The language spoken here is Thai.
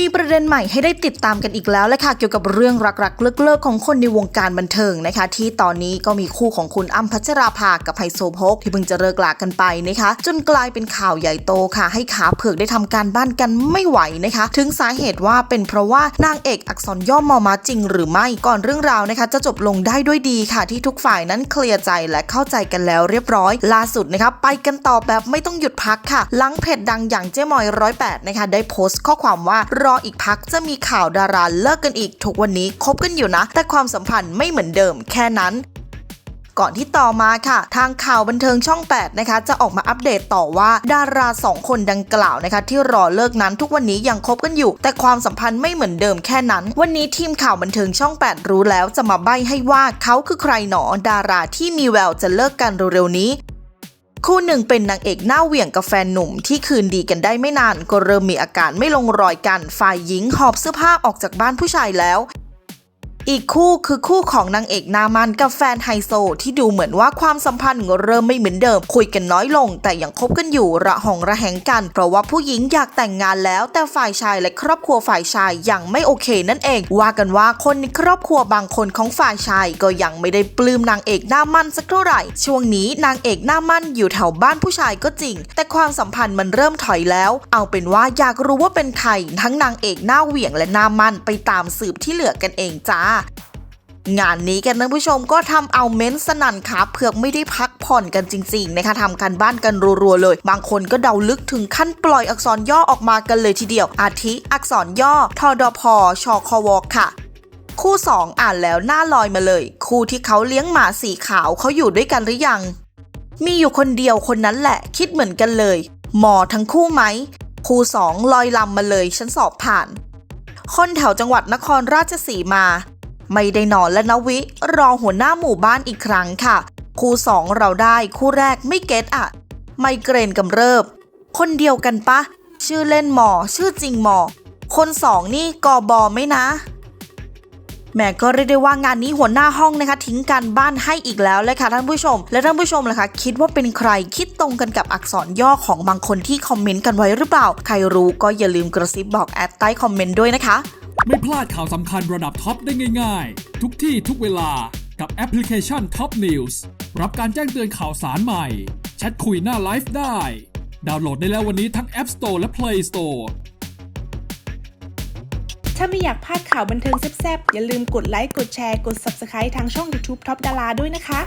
มีประเด็นใหม่ให้ได้ติดตามกันอีกแล้วและค่ะเกี่ยวกับเรื่องรักๆ เลิกๆ ของคนในวงการบันเทิงนะคะ ที่ตอนนี้ก็มีคู่ของคุณอ้ำพัชราภากับไฮโซโพกที่เพิ่งจะเลิกลากันไปนะคะ จนกลายเป็นข่าวใหญ่โตค่ะ ให้ขาเผือกได้ทำการบ้านกันไม่ไหวนะคะ ถึงสาเหตุว่าเป็นเพราะว่านางเอกอักษรย่อมอมาจริงหรือไม่ก่อนเรื่องราวนะคะ จะจบลงได้ด้วยดีค่ะ ที่ทุกฝ่ายนั้นเคลียร์ใจและเข้าใจกันแล้วเรียบร้อย ล่าสุดนะคะไปกันต่อแบบไม่ต้องหยุดพักค่ะหลังเพจดังอย่างเจ๊มอยร้อยแปดนะคะได้โพสต์ข้อความว่ารออีกพักจะมีข่าวดาราเลิกกันอีก ทุกวันนี้คบกันอยู่นะ แต่ความสัมพันธ์ไม่เหมือนเดิมแค่นั้นก่อนที่ต่อมาค่ะ ทางข่าวบันเทิงช่อง 8 นะคะ จะออกมาอัปเดตต่อว่าดาราสองคนดังกล่าวนะคะ ที่รอเลิกนั้นทุกวันนี้ยังคบกันอยู่ แต่ความสัมพันธ์ไม่เหมือนเดิมแค่นั้น วันนี้ทีมข่าวบันเทิงช่อง 8 รู้แล้วจะมาใบ้ให้ว่าเขาคือใครหนอดาราที่มีแววจะเลิกกันเร็วๆนี้ คู่หนึ่งเป็นนางเอกหน้าเหวี่ยงกับแฟนหนุ่มที่คืนดีกันได้ไม่นาน ก็เริ่มมีอาการไม่ลงรอยกัน ฝ่ายหญิงหอบเสื้อผ้าออกจากบ้านผู้ชายแล้ว อีกคู่คือคู่ของนางเอกหนามันกับแฟนไฮโซ ที่ดูเหมือนว่าความสัมพันธ์เริ่มไม่เหมือนเดิม คุยกันน้อยลง แต่ยังคบกันอยู่ระหองระแหงกัน เพราะว่าผู้หญิงอยากแต่งงานแล้ว แต่ฝ่ายชายและครอบครัวฝ่ายชายยังไม่โอเคนั่นเอง ว่ากันว่าคนในครอบครัวบางคนของฝ่ายชายก็ยังไม่ได้ปลื้มนางเอกหน้ามันสักเท่าไหร่ ช่วงนี้นางเอกหน้ามันอยู่แถวบ้านผู้ชายก็จริง แต่ความสัมพันธ์มันเริ่มถอยแล้ว เอาเป็นว่าอยากรู้ว่าเป็นใครทั้งนางเอกหน้าเหวี่ยงและหน้ามันไปตามสืบที่เหลือกันเองจ้า งานนี้กันนผู้ชมก็ทำเอาเม้นสนั่นขาเผือกไม่ได้พักผ่อนกันจริงๆนะคะทำการบ้านกันรัวๆเลย บางคนก็เดาลึกถึงขั้นปล่อยอักษรย่อออกมากันเลยทีเดียว อาทิอักษรย่อทอดพชควค่ะคู่ 2 อ่านแล้วหน้าลอยมาเลย คู่ที่เขาเลี้ยงหมาสีขาวเขาอยู่ด้วยกันหรือยัง มีอยู่คนเดียวคนนั้นแหละ คิดเหมือนกันเลย หมอทั้งคู่ไหม คู่สองลอยลำมาเลย ฉันสอบผ่าน คนแถวจังหวัดนครราชสีมา ไม่ได้นอนและนะวิ รอหัวหน้าหมู่บ้านอีกครั้งค่ะ คู่สองเราได้คู่แรกไม่เก็ตอะไมเกรนกำเริบ คนเดียวกันปะ ชื่อเล่นหมอ ชื่อจริงหมอ คนสองนี่กอบอไหมนะแหม่ก็เรียกได้ว่างานนี้หัวหน้าห้องนะคะ ทิ้งการบ้านให้อีกแล้วเลยค่ะท่านผู้ชม และท่านผู้ชมล่ะคะคิดว่าเป็นใครคิดตรงกันกับอักษรย่อของบางคนที่คอมเมนต์กันไว้หรือเปล่า ใครรู้ก็อย่าลืมกระซิบบอกแอดใต้คอมเมนต์ด้วยนะคะ ไม่พลาดข่าวสำคัญระดับท็อปได้ง่าย ๆ ทุกที่ทุกเวลากับแอปพลิเคชัน Top News รับการแจ้งเตือนข่าวสารใหม่ แชทคุยหน้าไลฟ์ได้ ดาวน์โหลดได้แล้ววันนี้ทั้ง App Store และ Play Store ถ้าไม่อยากพลาดข่าวบันเทิงแซ่บๆ อย่าลืมกดไลค์ กดแชร์ กด Subscribe ทางช่อง YouTube Top ดาราด้วยนะคะ